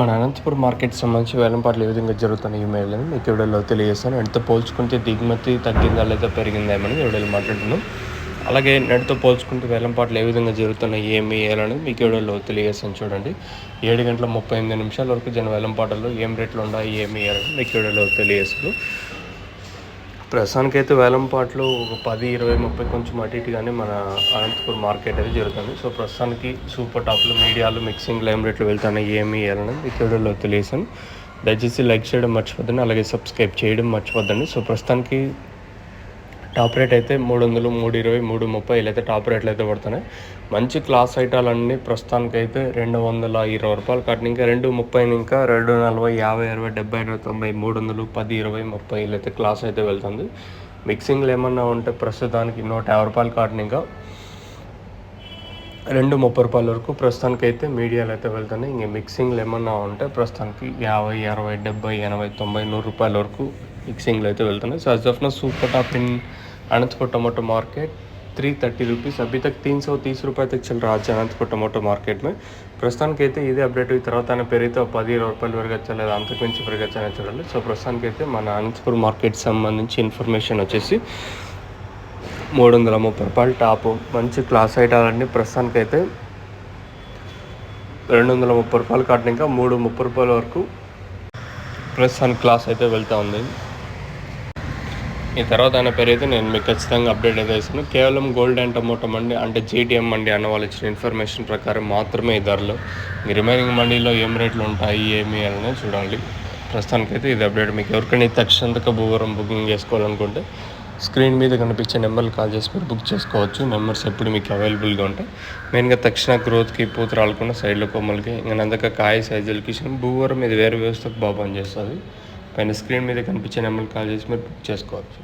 మన అనంతపురం మార్కెట్ సంబంధించి వేలంపాట్లు ఏ విధంగా జరుగుతున్నాయి ఈ మేళని మీకు ఎవడలో తెలియజేస్తాను. ఎంతో పోల్చుకుంటే దిగుమతి తగ్గిందా లేదా పెరిగిందా ఏమని ఎవడలో మాట్లాడుతున్నాం అలాగే నెట్తో పోల్చుకుంటే వేలంపాట్లు ఏ విధంగా జరుగుతున్నాయి ఏమి వేయాలని మీకు ఎవడలో తెలియజేస్తాను చూడండి. ఏడు గంటల ముప్పై ఎనిమిది నిమిషాల వరకు జన వేలంపాటల్లో ఏం రేట్లు ఉన్నాయి ఏమి వేయాలని మీకు ఎవడలో తెలియజేస్తాను. ప్రస్తుతానికైతే వేలంపాట్లు ఒక పది ఇరవై ముప్పై కొంచెం అటు ఇటుగానే మన అనంతపురం మార్కెట్ అయితే జరుగుతుంది. సో ప్రస్తుతానికి సూపర్ టాప్లు మీడియాలు మిక్సింగ్ లైమ్ రేట్లు వెళ్తున్నాయి ఏమి వేయాలని ఈ వీడియోలో తెలియసాను దయచేసి లైక్ చేయడం మర్చిపోద్దండి అలాగే సబ్స్క్రైబ్ చేయడం మర్చిపోద్దండి. సో ప్రస్తుతానికి టాప్ రేట్ అయితే మూడు వందలు మూడు ఇరవై మూడు ముప్పై ఇలా అయితే టాప్ రేట్లు అయితే పడుతున్నాయి. మంచి క్లాస్ ఐటాలన్నీ ప్రస్తుతానికి అయితే రెండు వందల ఇరవై రూపాయలు కట్టిన. ఇంకా రెండు ముప్పై ఇంకా రెండు నలభై యాభై అరవై డెబ్బై ఎనభై తొంభై మూడు వందలు పది ఇరవై ముప్పై ఇలా అయితే క్లాస్ అయితే వెళ్తుంది. మిక్సింగ్లు ఏమన్నా ఉంటే ప్రస్తుతానికి నూట యాభై రూపాయలు కాటిన ఇంకా రెండు ముప్పై రూపాయల వరకు ప్రస్తుతానికి అయితే మీడియాలు అయితే వెళ్తున్నాయి. ఇంక మిక్సింగ్లు ఏమన్నా ఉంటే ప్రస్తుతానికి యాభై అరవై డెబ్బై ఎనభై తొంభై నూరు రూపాయల వరకు మిక్సింగ్లు అయితే వెళ్తున్నాయి సో అజ్ ఆఫ్ నా super top in Anantapur tomato market three thirty rupees अभी तक तीन सौ तीस रुपये तक चल रहा है अनंतपुर टमाटो మార్కెట్ में ప్రస్తుతానికి అయితే ఇదే అప్డేట్ తర్వాత పెరిగితే పది ఇరవై రూపాయలు పెరగచ్చా లేదా అంతకు మించి పెరగచ్చా అని చూడాలి సో ప్రస్తుతానికి అయితే మన అనంతపురం మార్కెట్ సంబంధించి ఇన్ఫర్మేషన్ వచ్చేసి మూడు వందల ముప్పై రూపాయలు టాప్ మంచి క్లాస్ ఐటాలన్నీ ప్రస్తుతానికి అయితే రెండు వందల ముప్పై రూపాయలు కాటిన ఇంకా మూడు ముప్పై రూపాయల వరకు ప్రస్తుతానికి క్లాస్ అయితే వెళ్తూ ఉంది ఈ తర్వాత ఆయన పేరు అయితే నేను మీకు ఖచ్చితంగా అప్డేట్ అయితే ఇస్తాను. కేవలం గోల్డ్ అండ్ టమోటో మండి అంటే జీటీఎం మండి అన్న వాళ్ళు ఇచ్చిన ఇన్ఫర్మేషన్ ప్రకారం మాత్రమే ఈ ధరలు. రిమైనింగ్ మండీలో ఏం రేట్లు ఉంటాయి ఏమి అని చూడాలి. ప్రస్తుతానికైతే ఇది అప్డేట్ మీకు ఎవరికైనా తక్షణక భూవరం బుకింగ్ చేసుకోవాలనుకుంటే స్క్రీన్ మీద కనిపించే నెంబర్లు కాల్ చేసి మీరు బుక్ చేసుకోవచ్చు. నెంబర్స్ ఎప్పుడు మీకు అవైలబుల్గా ఉంటాయి. మెయిన్గా తక్షణ గ్రోత్కి పూత రాలకుండా సైడ్లో కొమ్మలకి ఇంకా నందక కాయ సైజులకి భూవరం ఇది వేరే వ్యవస్థకు బాగా పనిచేస్తుంది. పైన స్క్రీన్ మీద కనిపించే నెంబర్కి కాల్ చేసి మీరు బుక్ చేసుకోవచ్చు.